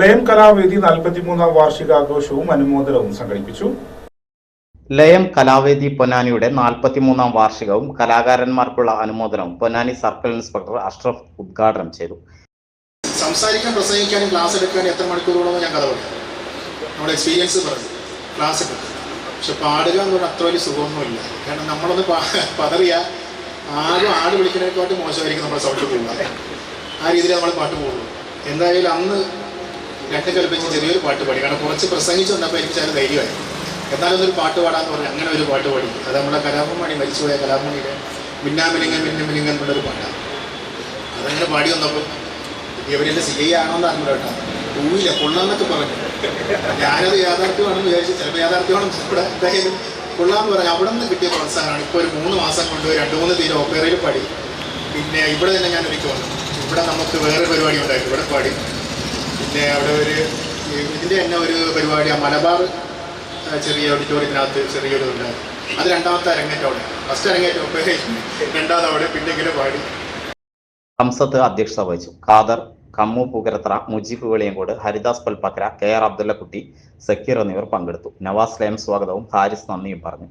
ലയം കലാവേദി നാൽപ്പത്തിമൂന്നാം വാർഷികാഘോഷവും അനുമോദനവും സംഘടിപ്പിച്ചു. ലയം കലാവേദി പൊന്നാനിയുടെ നാൽപ്പത്തിമൂന്നാം വാർഷികവും കലാകാരന്മാർക്കുള്ള അനുമോദനവും പൊന്നാനി സർക്കിൾ ഇൻസ്പെക്ടർ അഷ്റഫ് ഉദ്ഘാടനം ചെയ്തു. സംസാരിക്കാൻ പ്രസംഗിക്കാനും ക്ലാസ് എടുക്കാനും എത്ര മണിക്കൂറോളം ഞാൻ കഥ പറഞ്ഞു നമ്മുടെ എക്സ്പീരിയൻസ് പറഞ്ഞു. ക്ലാസ് എടുക്കും. പക്ഷെ പാടുക എന്ന് പറഞ്ഞാൽ അത്ര വലിയ സുഖമൊന്നുമില്ല. കാരണം നമ്മളൊന്ന് പതറിയ ആരും ആട് വിളിക്കുന്നതിനെക്കാട്ടും മോശമായിരിക്കും നമ്മുടെ സൗണ്ട് പോകുക ആ രീതിയിൽ നമ്മൾ പാട്ട് പോകുള്ളൂ. എന്തായാലും അന്ന് രണ്ട് കൽപ്പിച്ച് ചെറിയൊരു പാട്ട് പാടി. കാരണം കുറച്ച് പ്രസംഗിച്ച് വന്നപ്പോൾ എനിക്ക് ചില ധൈര്യമായി. എന്നാലും ഒരു പാട്ട് പാടാന്ന് പറഞ്ഞു അങ്ങനെ ഒരു പാട്ട് പാടി. അത് നമ്മുടെ കലാഭമണി മരിച്ചുപോയ കലാഭമണിയുടെ മിന്നാമിലിംഗൻ മിന്നമിലിംഗൻ എന്നുള്ളൊരു പാട്ടാണ് അതങ്ങനെ പാടി വന്നപ്പോൾ ഇവരെന്റെ സി ഐ ആണോന്ന് അറിഞ്ഞു കേട്ടോ. പൂവില്ല കൊള്ളാന്നൊക്കെ പറഞ്ഞു. ഞാനത് യാഥാർത്ഥ്യമാണെന്ന് വിചാരിച്ചു ചിലപ്പോൾ യാഥാർത്ഥ്യമാണെന്ന് ഇവിടെ എന്തായാലും കൊള്ളാന്ന് പറഞ്ഞു. അവിടെ നിന്ന് കിട്ടിയ പ്രോത്സാഹനമാണ്. ഇപ്പോൾ ഒരു മൂന്ന് മാസം കൊണ്ട് രണ്ട് മൂന്ന് തീരെ ഓപ്പറയിൽ പാടി. പിന്നെ ഇവിടെ തന്നെ ഞാൻ ഒരിക്കൽ വന്നു. ഇവിടെ നമുക്ക് വേറെ പരിപാടി ഉണ്ടായിരുന്നു. ഇവിടെ പാടി. പിന്നെ അവിടെ ഒരു ഇതിന്റെ തന്നെ ഒരു പരിപാടി ആ മലബാർ ചെറിയ ഓഡിറ്റോറിയത്തിനകത്ത് ചെറിയൊരു ഉണ്ടായിരുന്നു അത് രണ്ടാമത്തെ അരങ്ങേറ്റം അവിടെ. ഫസ്റ്റ് അരങ്ങേറ്റം രണ്ടാമത് അവിടെ പിന്നെ ഇങ്ങനെ പാടി. ഹംസത്ത് അധ്യക്ഷത വഹിച്ചു. ഖാദർ കമ്മു പുകരത്ര മുജീബ് വെളിയങ്കോട് ഹരിദാസ് പൽപ്പക്കര കെ ആർ അബ്ദുള്ളക്കുട്ടി സക്കീർ എന്നിവർ പങ്കെടുത്തു. നവാസ് ലയം സ്വാഗതവും ഹാരിസ് നന്ദിയും പറഞ്ഞു.